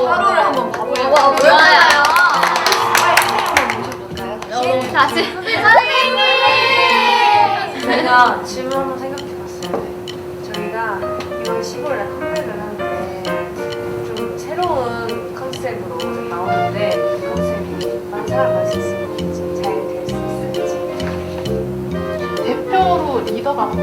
하루를 한번 봐보려고 뭐야? 다시 선생님. 제가 질문 한번 생각해봤어요. 저희가 이번 시골에 컴백을 하는데 좀 새로운 컨셉으로 나오는데 그 컨셉이 많은 사람 만수 있을지 잘 될 수 있을지 대표로 리더가 맡은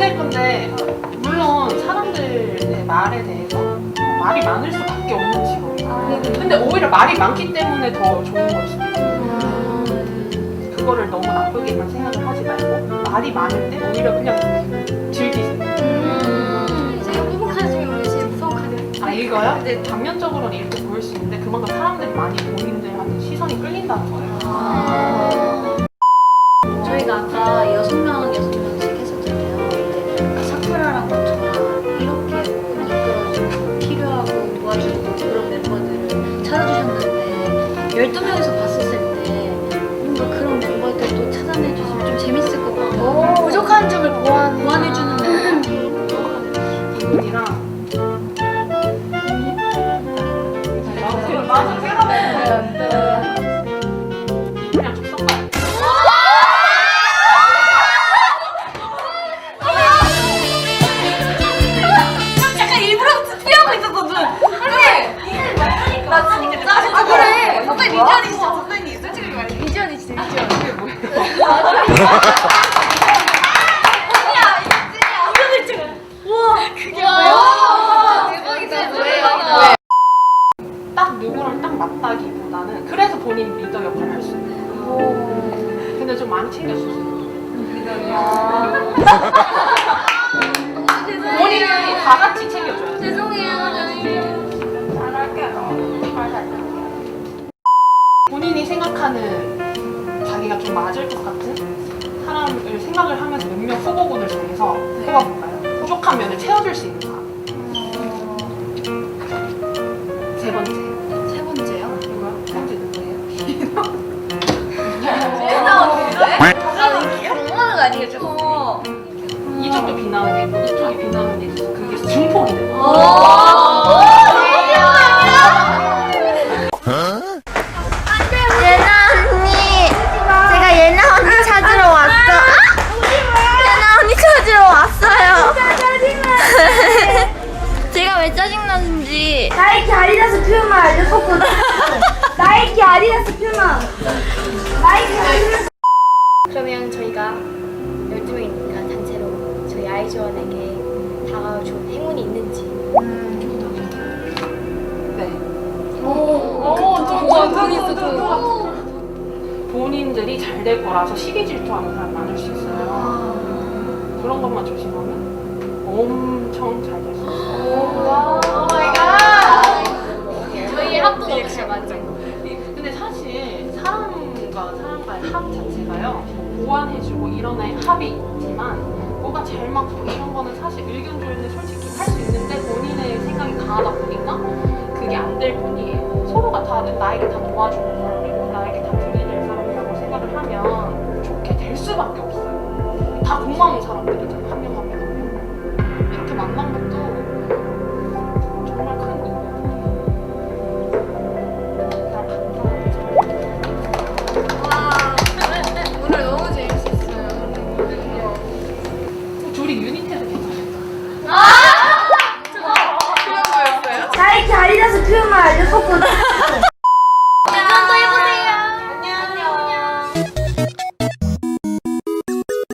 될 건데 물론 사람들의 말에 대해서 어, 말이 많을 수밖에 없는 직업이야. 근데 오히려 말이 많기 때문에 더 좋은 걸 수도 있어. 그거를 너무 나쁘게만 생각을 하지 말고 말이 많은데 오히려 그냥 즐기세요. 가는 아 이거요? 근데 단면적으로는 이렇게 보일 수 있는데 그만큼 사람들이 많이 본인들한테 시선이 끌린다는 거예요. 저희가 아까 여섯 명 여섯 명 12명이서 봤었을 때 뭔가 그런 멤버들도 찾아내 주시면 좀 재밌을 그래. 선배님 미련이시죠 선배님. 솔직히 말해. 미션이지 미션. 딱 누구랑 딱 맞다기보다는 그래서 본인 리더 역할을 할 수 있어요. 근데 좀 많이 챙겨주세요. 본인이 다 같이 챙겨줘요. 본인이 생각하는 자기가 좀 맞을 것 같은 사람을 생각을 하면서 몇몇 후보군을 정해서 뽑아볼까요? 부족한 면을 채워줄 수 있는 사람. 세 번째. 세 번째요? 이거요? 세 번째 누구예요? 아니겠죠? 이쪽도 비 나오는 게 있고 이쪽이 비 나오는 게 있어서 그게 중폭이 돼요. 나이키 아디다스 퓨마 알려줬거든. 나이키 아디다스 퓨마. 나이키 아디다스. 그러면 저희가 12명이니까 단체로 저희 아이즈원에게 다가올 좋은 행운이 있는지. 네. 본인들이 잘 될 거라서 시기 질투하는 사람 많을 수 있어요. 그런 것만 조심하면 엄청 잘 될 수 있어요. 합도 너무 잘 맞죠? 근데 사실 사람과 사람과의 합 자체가요 보완해주고 애 합이 있지만 뭐가 잘 맞고 이런 거는 사실 의견 조율은 솔직히 할 수 있는데 본인의 생각이 강하다 보니까 그게 안 될 뿐이에요 서로가 다 나에게 다 도와주는 사람이고 나에게 다 들이댈 사람이라고 생각을 하면 좋게 될 수밖에 없어요 나이키 아디다스 퓨마 알려줬거든.